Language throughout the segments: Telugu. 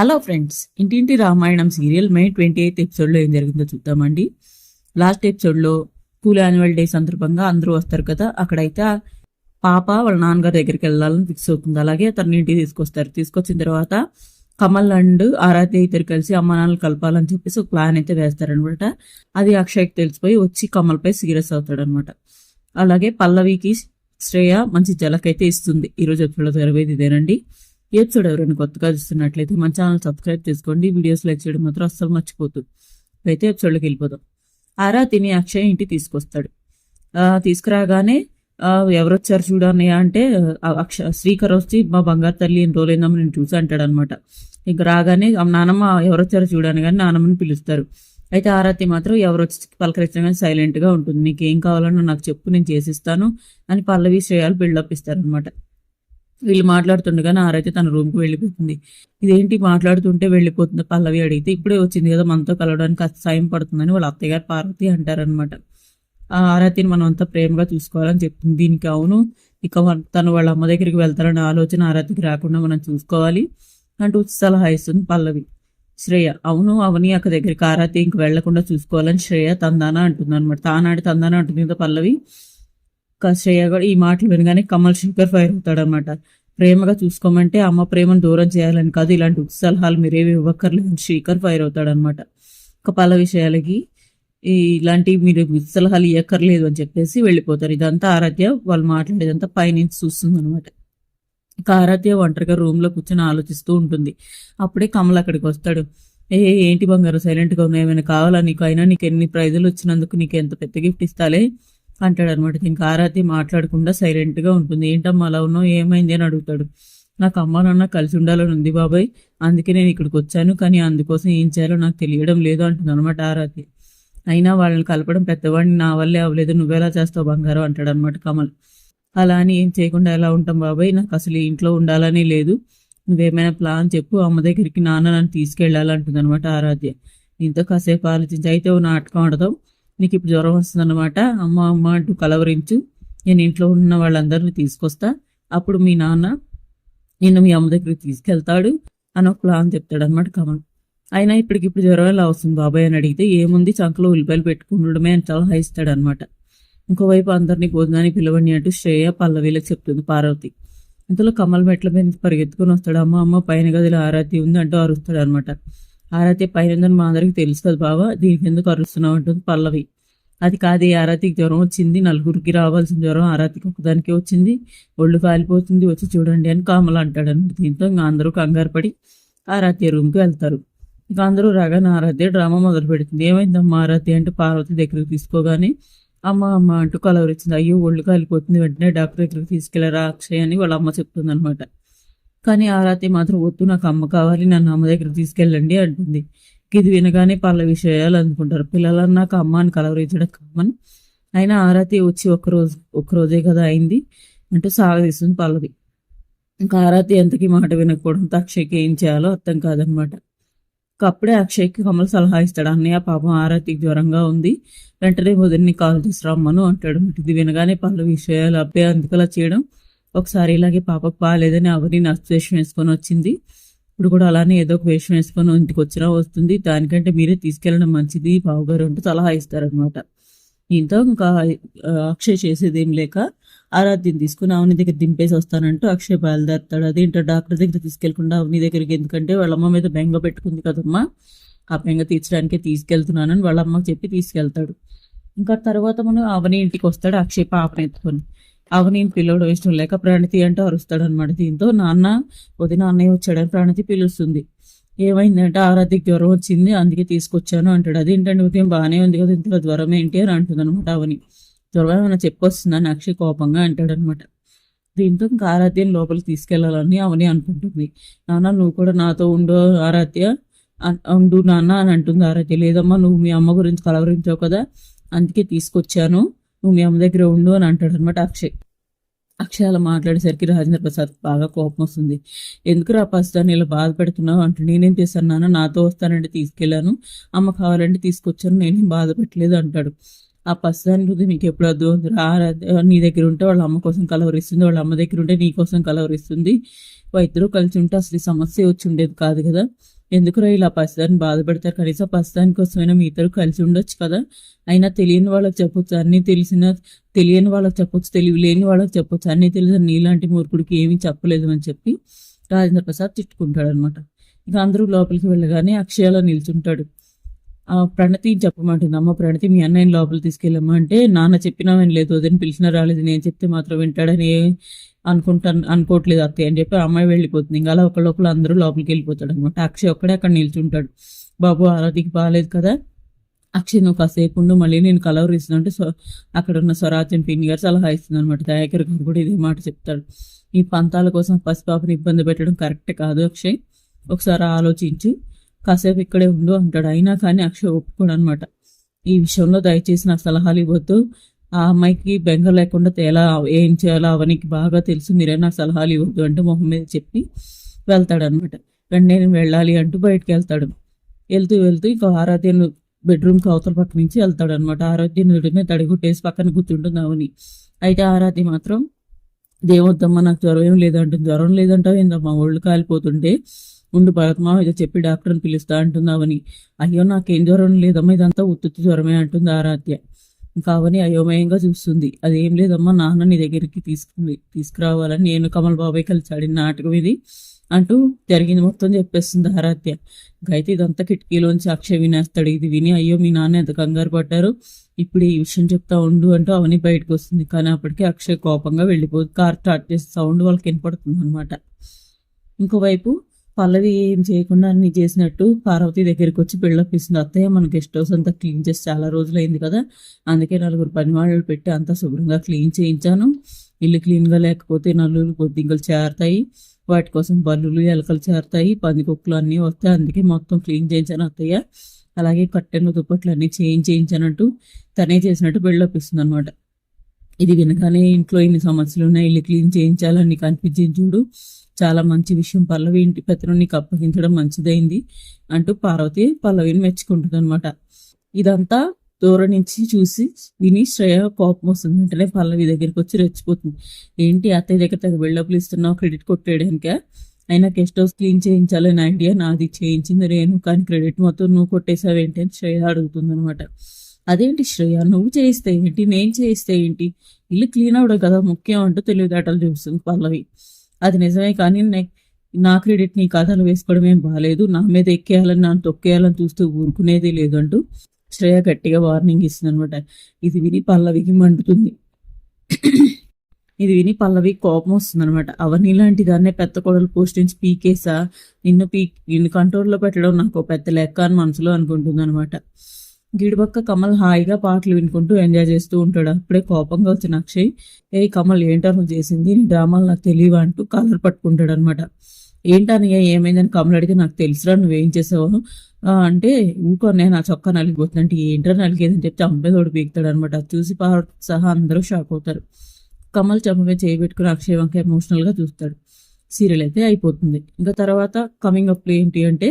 Hello friends Intinti Ramayanam serial May twenty eighth ఎపిసోడ్లో ఏం జరిగిందో చూద్దామండి. లాస్ట్ ఎపిసోడ్లో స్కూల్ యాన్యువల్ డే సందర్భంగా అందరూ వస్తారు కదా అక్కడైతే పాప వాళ్ళ నాన్నగారి దగ్గరికి వెళ్ళాలని ఫిక్స్ అవుతుంది. అలాగే తన ఇంటికి తీసుకొస్తారు. తీసుకొచ్చిన తర్వాత కమల్ అండ్ ఆరాధ్య ఇద్దరు కలిసి అమ్మ నాన్నలు కలపాలని చెప్పేసి ఒక ప్లాన్ అయితే వేస్తారనమాట. అది అక్షయ్కి తెలిసిపోయి వచ్చి కమల్పై సీరియస్ అవుతాడనమాట. అలాగే పల్లవికి శ్రేయ మంచి జలకైతే ఇస్తుంది. ఈరోజు ఎపిసోడ్లో జరిగేది ఇదేనండి. ఎపిసోడ్ ఎవరైనా కొత్తగా చూస్తున్నట్లయితే మన ఛానల్ సబ్స్క్రైబ్ చేసుకోండి. వీడియోస్ లైక్ చేయడం మాత్రం అస్సలు మర్చిపోతుంది అయితే ఎపిసోడ్లోకి వెళ్ళిపోదాం. ఆరా తిని అక్షయ్ ఇంటికి తీసుకొస్తాడు. ఆ, తీసుకురాగానే ఎవరొచ్చారు ఎవరు వచ్చారు చూడన్నయ్య అంటే అక్ష శ్రీకర్ వచ్చి మా బంగారు తల్లి ఎన్ని రోజులైందామో నేను చూసి అంటాడు అనమాట ఇంక రాగానే నానమ్మ ఎవరు వచ్చారు చూడని కానీ నానమ్మని పిలుస్తారు. అయితే ఆరాతి మాత్రం ఎవరు వచ్చి పలకరించగానే సైలెంట్గా ఉంటుంది. నీకు ఏం కావాలన్నా నాకు చెప్పు నేను చేసిస్తాను అని పల్లవి శ్రేయాలు బిల్డప్ ఇస్తారనమాట వీళ్ళు మాట్లాడుతుండగానే ఆరైతే తన రూమ్కి వెళ్ళిపోతుంది. ఇదేంటి మాట్లాడుతుంటే వెళ్ళిపోతుంది? పల్లవి అడిగితే ఇప్పుడే వచ్చింది కదా మనతో కలవడానికి కాస్త సాయం పడుతుందని వాళ్ళ అత్తయ్యగారు పార్వతి అంటారనమాట ఆ ఆరాతిని మనం అంతా ప్రేమగా చూసుకోవాలని చెప్తుంది. దీనికి అవును ఇక తను వాళ్ళ అమ్మ దగ్గరికి వెళ్తారనే ఆలోచన ఆరాతికి రాకుండా మనం చూసుకోవాలి అంటూ సలహా ఇస్తుంది పల్లవి. శ్రేయ అవును అవని అక్క దగ్గరికి ఆరాతి ఇంక వెళ్ళకుండా చూసుకోవాలని శ్రేయ తందానా అంటుంది అనమాట తానాడి తందానా అంటుంది కదా పల్లవి. శ్రేయ కూడా ఈ మాటలు వినగానే కమల్ శంకర్ ఫైర్ అవుతాడనమాట ప్రేమగా చూసుకోమంటే అమ్మ ప్రేమను దూరం చేయాలని కాదు. ఇలాంటి ఉచిత సలహాలు మీరేవి ఇవ్వక్కర్లేదు శ్రీకర్ ఫైర్ అవుతాడనమాట ఒక పల విషయాలకి ఇలాంటి మీరు సలహాలు ఇవ్వక్కర్లేదు అని చెప్పేసి వెళ్ళిపోతారు. ఇదంతా ఆరాధ్య వాళ్ళు మాట్లాడేదంతా పైనుంచి చూస్తుంది అనమాట ఇక ఆరాధ్య ఒంటరిగా రూమ్లో కూర్చొని ఆలోచిస్తూ ఉంటుంది. అప్పుడే కమల్ అక్కడికి వస్తాడు. ఏ ఏంటి బంగారు? సైలెంట్గా ఉన్నాయి ఏమైనా కావాలా నీకు? అయినా నీకు ఎన్ని ప్రైజులు వచ్చినందుకు నీకు ఎంత పెద్ద గిఫ్ట్ ఇస్తాలే? అంటాడు అనమాట ఇంకా ఆరాతి మాట్లాడకుండా సైలెంట్గా ఉంటుంది. ఏంటమ్మా అలా ఉన్నావు? ఏమైంది? అని అడుగుతాడు. నాకు అమ్మ నాన్న కలిసి ఉండాలని ఉంది బాబాయ్. అందుకే నేను ఇక్కడికి వచ్చాను. కానీ అందుకోసం ఏం చేయాలో నాకు తెలియడం లేదు అంటుంది అనమాట ఆరాతి. అయినా వాళ్ళని కలపడం పెద్దవాడిని నా వల్లే అవ్వలేదు. నువ్వెలా చేస్తావు బంగారం? అంటాడు అనమాట కమల్. అలా అని ఏం చేయకుండా ఎలా ఉంటాం బాబాయ్? నాకు అసలు ఇంట్లో ఉండాలని లేదు. నువ్వేమైనా ప్లాన్ చెప్పు. అమ్మ దగ్గరికి నాన్న నన్ను తీసుకెళ్ళాలంటుంది అనమాట ఆరాధ్య దీంతో కాసేపు ఆలోచించి అయితే నాటకం ఆడదాం. నీకు ఇప్పుడు జ్వరం వస్తుందన్నమాట అమ్మ అమ్మ అంటూ కలవరించు. నేను ఇంట్లో ఉన్న వాళ్ళందరినీ తీసుకొస్తా. అప్పుడు మీ నాన్న నిన్ను మీ అమ్మ దగ్గరికి తీసుకెళ్తాడు అని ఒక ప్లాన్ చెప్తాడు అనమాట కమల్. అయినా ఇప్పటికిప్పుడు జ్వరం ఎలా వస్తుంది బాబాయ్ అని అడిగితే ఏముంది చంకలో ఉల్లిపాయలు పెట్టుకుండడమే అని చాలా ఇస్తాడు అనమాట ఇంకోవైపు అందరినీ భోజనానికి పిలవండి అంటూ శ్రేయ పల్లవిలకు చెప్తుంది పార్వతి. ఇంతలో కమల్ మెట్ల మీద పరిగెత్తుకొని పరిగెత్తుకుని వస్తాడు. అమ్మ అమ్మ పైన గదిలో ఆరాతి ఉంది అంటూ అరుస్తాడు అనమాట ఆరాధ్య పైనందని మా అందరికి తెలుసు కదా బావా. దీనికి ఎందుకు అరుస్తున్నావు అంటుంది పల్లవి. అది కాదు ఆరాతికి జ్వరం వచ్చింది. నలుగురికి రావాల్సిన జ్వరం ఆరాతికి ఒకదానికే వచ్చింది. ఒళ్ళు కాలిపోతుంది వచ్చి చూడండి అని కామల్ అంటాడు దీంతో ఇంకా అందరూ కంగారు పడి ఆరాధ్య రూమ్కి వెళ్తారు. ఇక అందరూ రాగానే ఆరాధ్య డ్రామా మొదలు పెడుతుంది. ఏమైందమ్మా ఆరాధ్య అంటే పార్వతి దగ్గరికి తీసుకోగానే అమ్మ అమ్మ అంటూ కలవరిచ్చింది. అయ్యో ఒళ్ళు కాలిపోతుంది. వెంటనే డాక్టర్ దగ్గరికి తీసుకెళ్ళారా అక్షయ్ అని వాళ్ళ అమ్మ చెప్తుంది అనమాట కానీ ఆరాతి మాత్రం వద్దు నాకు అమ్మ కావాలి నన్ను అమ్మ దగ్గర తీసుకెళ్ళండి అంటుంది. ఇది వినగానే పర్ల విషయాలు అనుకుంటారు పిల్లలను నాకు అమ్మ అని కలవరించడం కామన్. అయినా ఆరాతి వచ్చి ఒకరోజు ఒకరోజే కదా అయింది. అంటూ సాగదీస్తుంది పల్లవి. ఇంకా ఆరాతి ఎంతకి మాట వినకపోవడంతో అక్షయ్కి ఏం చేయాలో అర్థం కాదనమాట. అప్పుడే అక్షయ్కి కమల్ సలహా ఇస్తాడు. అన్నయ్య పాపం ఆరాతికి జ్వరంగా ఉంది. వెంటనే వదిలిని కాల్ తీసుకురమ్మను అంటాడు. ఇది వినగానే పలు విషయాలు అబ్బాయి అందుకలా చేయడం ఒకసారి ఇలాగే పాపకు బాగాలేదని అవని నర్స్ వేషం వేసుకొని వచ్చింది. ఇప్పుడు కూడా అలానే ఏదో ఒక వేషం వేసుకొని ఇంటికి వచ్చినా వస్తుంది. దానికంటే మీరే తీసుకెళ్ళడం మంచిది. బావగారు అంటూ సలహా ఇస్తారనమాట దీంతో ఇంకా అక్షయ్ చేసేది ఏం లేక ఆరాధ్యం తీసుకుని అవని దగ్గర దింపేసి వస్తానంటూ అక్షయ్ బయలుదేరుతాడు. అదేంటో డాక్టర్ దగ్గర తీసుకెళ్ళకుండా అవని దగ్గరికి. ఎందుకంటే వాళ్ళ అమ్మ మీద బెంగ పెట్టుకుంది కదమ్మా. ఆ బెంగ తీర్చడానికే తీసుకెళ్తున్నానని వాళ్ళ అమ్మకి చెప్పి తీసుకెళ్తాడు. ఇంకా తర్వాత మనం అవని ఇంటికి వస్తాడు అక్షయ్ పాపను ఎత్తుకొని. అవనిని పిల్లడు ఇష్టం లేక ప్రణతి అంటూ అరుస్తాడు అనమాట దీంతో నాన్న వదిన అన్నయ్య వచ్చాడని ప్రణతి పిలుస్తుంది. ఏమైందంటే ఆరాధ్యకి జ్వరం వచ్చింది అందుకే తీసుకొచ్చాను అంటాడు. అదేంటండి ఉదయం బాగానే ఉంది కదా ఇంతలో జ్వరం ఏంటి అని అంటుంది అనమాట అవని. జ్వరం ఏమైనా చెప్పొస్తుందని అక్షయ్ కోపంగా అంటాడు అనమాట దీంతో ఇంకా ఆరాధ్యని లోపలికి తీసుకెళ్ళాలని అవని అనుకుంటుంది. నాన్న నువ్వు కూడా నాతో ఉండు ఆరాధ్య ఉండు నాన్న అని అంటుంది ఆరాధ్య. లేదమ్మా నువ్వు మీ అమ్మ గురించి కలవరించావు కదా అందుకే తీసుకొచ్చాను. నువ్వు మీ అమ్మ దగ్గర ఉండు అని అంటాడు అనమాట అక్షయ్. అక్షరాలు మాట్లాడేసరికి రాజేంద్ర ప్రసాద్ బాగా కోపం వస్తుంది. ఎందుకు రా పస్తాను ఇలా బాధ పెడుతున్నావు? అంటే నేనేం చేశాను నాన్న? నాతో వస్తానంటే తీసుకెళ్ళాను. అమ్మ కావాలంటే తీసుకొచ్చాను. నేనేం బాధ పెట్టలేదు అంటాడు. ఆ పసిదాని గురించి నీకు ఎప్పుడు వద్దు? రా రా- నీ దగ్గర ఉంటే వాళ్ళ అమ్మ కోసం కలవరిస్తుంది వాళ్ళ అమ్మ దగ్గర ఉంటే నీ కోసం కలవరిస్తుంది. ఇద్దరు కలిసి ఉంటే అసలు ఈ సమస్య వచ్చి ఉండేది కాదు కదా. ఎందుకురా ఇలా పసిదాన్ని బాధపడతారు కనీసం పసిదాని కోసమైనా మీ ఇద్దరు కలిసి ఉండొచ్చు కదా. అయినా తెలియని వాళ్ళకి చెప్పొచ్చు అన్నీ తెలిసిన తెలియని వాళ్ళకి చెప్పొచ్చు తెలివి లేని వాళ్ళకి చెప్పొచ్చు. అన్నీ తెలిసిన నీలాంటి మూర్ఖుడికి ఏమీ చెప్పలేదు అని చెప్పి రాజేంద్ర ప్రసాద్ తిట్టుకుంటాడు అనమాట ఇక అందరూ లోపలికి వెళ్ళగానే అక్షయాలో నిల్చుంటాడు. ప్రణతి చెప్పమంటుంది. అమ్మ ప్రణతి మీ అన్నయ్యని లోపల తీసుకెళ్ళమ్మా అంటే నాన్న చెప్పినామని లేదు వదిన పిలిచినా రాలేదు నేను చెప్తే మాత్రం వింటాడని అనుకుంటాను అనుకోవట్లేదు అత్తయ్య అని చెప్పి అమ్మాయి వెళ్ళిపోతుంది. ఇంకా అలా ఒకళ్ళొకళ్ళు అందరూ లోపలికి వెళ్ళిపోతాడు అనమాట అక్షయ్ ఒక్కడే అక్కడ నిల్చుంటాడు. బాబు ఆరాధికి బాగాలేదు కదా? అక్షయ్ నువ్వు కాసేపు ఉండు మళ్ళీ నేను కలవర్ ఇస్తున్నట్టు సో అక్కడ ఉన్న స్వరాజ్యం పిన్ని గారు సలహా ఇస్తుంది అనమాట దయాకర్ గారు కూడా ఇదే మాట చెప్తాడు ఈ పంతాల కోసం పసిపాపని ఇబ్బంది పెట్టడం కరెక్ట్ కాదు అక్షయ్. ఒకసారి ఆలోచించు. కాసేపు ఇక్కడే ఉండు అంటాడు. అయినా కానీ అక్షయ్ ఒప్పుకోడు అనమాట ఈ విషయంలో దయచేసి నాకు సలహాలు ఇవ్వద్దు. ఆ అమ్మాయికి బెంగ లేకుండా తేలా ఏం చేయాలో అవనికి బాగా తెలుసు. మీరే నాకు సలహాలు ఇవ్వద్దు అంటే మొహం మీద చెప్పి వెళ్తాడు అనమాట నేను వెళ్ళాలి అంటూ బయటకు వెళ్తాడు. వెళ్తూ వెళ్తూ ఇంకా ఆరాధ్యను బెడ్రూమ్కి అవతల పక్క నుంచి వెళ్తాడు అనమాట ఆరాధ్య నుడినే తడిగుట్టేసి పక్కన కూర్చుంటుంది అవని. అయితే ఆరాధ్య మాత్రం దేవద్దమ్మ నాకు జ్వరం ఏం లేదంటుంది. జ్వరం లేదంటావు ఏందమ్మా ఒళ్ళు కాలిపోతుంటే ఉండు భరతమా ఏదో చెప్పి డాక్టర్ని పిలుస్తా అంటుంది అవని అయ్యో నాకేం జ్వరం లేదమ్మా ఇదంతా ఉత్తుత్తి జ్వరమే అంటుంది ఆరాధ్య. ఇంకా అవని అయోమయంగా చూస్తుంది. అదేం లేదమ్మా నాన్న నీ దగ్గరికి తీసుకుని తీసుకురావాలని నేను కమల్ బాబాయ్ కలిసి ఆడిన నాటకం ఇది అంటూ జరిగింది మొత్తం చెప్పేస్తుంది ఆరాధ్య. అయితే ఇదంతా కిటికీలోంచి అక్షయ్ వినేస్తాడు. ఇది విని అయ్యో మీ నాన్న ఎంత కంగారు పడ్డారు? ఇప్పుడు ఈ విషయం చెప్తా ఉండు అంటూ అవని బయటకు వస్తుంది. కానీ అప్పటికే అక్షయ్ కోపంగా వెళ్ళిపోతుంది కార్ స్టార్ట్ చేసే సౌండ్ వాళ్ళకి వినపడుతుంది అనమాట ఇంకోవైపు పల్లవి ఏం చేయకుండా అన్ని చేసినట్టు పార్వతి దగ్గరికి వచ్చి బిల్డప్ ఇస్తుంది. అత్తయ్య మన గెస్ట్ హౌస్ అంతా క్లీన్ చేసి చాలా రోజులైంది కదా. అందుకే నలుగురు పని వాళ్ళు పెట్టి అంతా శుభ్రంగా క్లీన్ చేయించాను. ఇల్లు క్లీన్గా లేకపోతే నల్లులు బొద్దింకలు చేరతాయి. వాటి కోసం బల్లులు ఎలకలు చేరతాయి. పందికొక్కులు అన్నీ వస్తాయి. అందుకే మొత్తం క్లీన్ చేయించాను అత్తయ్య. అలాగే కట్టెను దుప్పట్లు అన్నీ చేంజ్ చేయించానంటూ తనే చేసినట్టు బిల్డప్ ఇస్తుంది అనమాట ఇది వినగానే ఇంట్లో ఇన్ని సమస్యలు ఉన్నాయి. ఇల్లు క్లీన్ చేయించాలని కనిపించింది చూడు. చాలా మంచి విషయం. పల్లవి ఇంటి పెత్తనం నీకు అప్పగించడం మంచిదైంది అంటూ పార్వతి పల్లవిని మెచ్చుకుంటుంది అనమాట ఇదంతా దూరం నుంచి చూసి విని శ్రేయ కోపం వస్తుంది. వెంటనే పల్లవి దగ్గరికి వచ్చి రెచ్చిపోతుంది. ఏంటి అత్తయ్య దగ్గర తగ్గ బిల్డప్లు ఇస్తున్నావు క్రెడిట్ కొట్టేయడానికా? అయినా గెస్ట్ హౌస్ క్లీన్ చేయించాలని ఐడియా నాది చేయించింది నేను కానీ క్రెడిట్ మొత్తం నువ్వు కొట్టేసావేంటి అని శ్రేయ అడుగుతుంది అనమాట అదేంటి శ్రేయ నువ్వు చేయిస్తే ఏంటి నేను చేయిస్తే ఏంటి? ఇల్లు క్లీన్ అవడం కదా ముఖ్యం అంటూ తెలివితేటలు చూస్తుంది పల్లవి. అది నిజమే కానీ నా క్రెడిట్ నీ కథలు వేసుకోవడం ఏం బాగాలేదు నా మీద ఎక్కేయాలని నన్ను తొక్కేయాలని చూస్తూ ఊరుకునేది లేదంటూ శ్రేయ గట్టిగా వార్నింగ్ ఇస్తుంది అనమాట ఇది విని పల్లవికి మండుతుంది. ఇది విని పల్లవి కోపం వస్తుంది అనమాట అవన్నీ లాంటి దాన్నే పెద్ద కొడలు పోస్టించి పీకేసా? నిన్ను పీ నిన్ను కంట్రోల్లో పెట్టడం నాకు పెద్ద లెక్క అని మనసులో అనుకుంటుంది అనమాట గిడిపక్క కమల్ హాయిగా పాటలు వినుకుంటూ ఎంజాయ్ చేస్తూ ఉంటాడు. అప్పుడే కోపంగా వచ్చిన అక్షయ్ ఏ కమల్ ఏంటో నువ్వు చేసింది? నీ డ్రామాలు నాకు తెలియవా? అంటూ కాలర్ పట్టుకుంటాడు అనమాట ఏంటనయ్య ఏమైందని కమల్ అడిగితే నాకు తెలుసురా నువ్వేం చేసావు? అంటే ఇంకో నేను నా చొక్కా నలిగిపోతుంది. అంటే ఏంట్రా నలిగేదని చెప్పి చంపేదోడు పీకుతాడు అనమాట చూసి పార్వతి సహా అందరూ షాక్ అవుతారు. కమల్ చంపమే చేయబెట్టుకుని అక్షయ్ వంక ఎమోషనల్గా చూస్తాడు. సీరియల్ అయితే అయిపోతుంది. ఇంకా తర్వాత కమింగ్ అప్లు ఏంటి అంటే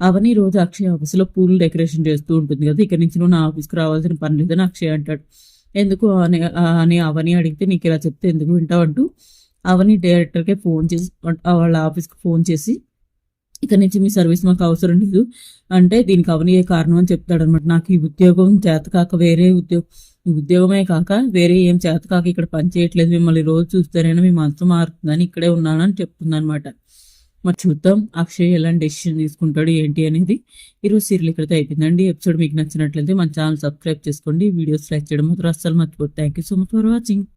అవని రోజు అక్షయ్ ఆఫీస్లో పూలు డెకరేషన్ చేస్తూ ఉంటుంది కదా ఇక్కడి నుంచి నువ్వు నా ఆఫీస్కి రావాల్సిన పని లేదని అక్షయ్ అంటాడు. ఎందుకు అని అని అవని అడిగితే నీకు ఇలా చెప్తే ఎందుకు వింటావు అంటూ అవని డైరెక్టర్కే ఫోన్ చేసి వాళ్ళ ఆఫీస్కి ఫోన్ చేసి ఇక్కడి నుంచి మీ సర్వీస్ మాకు అవసరం లేదు అంటే దీనికి అవని ఏ కారణం అని చెప్తాడు అనమాట నాకు ఈ ఉద్యోగం చేత కాక వేరే ఉద్యోగం ఉద్యోగమే కాక వేరే ఏం చేత కాక ఇక్కడ పని చేయట్లేదు. మిమ్మల్ని రోజు చూస్తేనైనా మీ మనసు మారుతుందని ఇక్కడే ఉన్నానని చెప్తుంది అనమాట మరి చూద్దాం. అక్షయ్ ఎలాంటి డెసిషన్ తీసుకుంటాడు ఏంటి అనేది ఈరోజు సీరియల్ ఇక్కడితో అయిపోయిందండి. ఎపిసోడ్ మీకు నచ్చినట్లయితే మన ఛానల్ సబ్స్క్రైబ్ చేసుకోండి. వీడియోస్ లైక్ చేయడం మాత్రం అస్సలు మర్చిపోతుంది thank you so much for watching